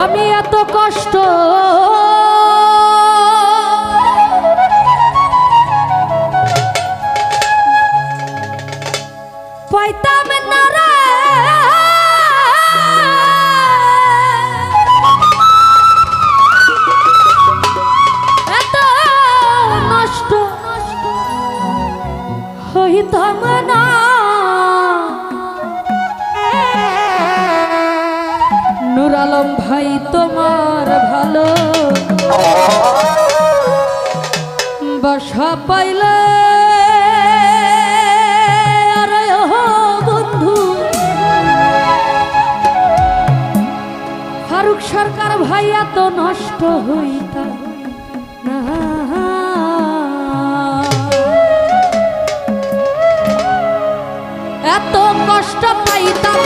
আমি এত কষ্ট আলম ভাই, তোমার ভালো। বাসা পাইলে বন্ধু। ফারুক সরকার ভাই এত নষ্ট হইতা এত কষ্ট পাইতাম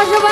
Боже,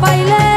পাইলে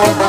Thank you.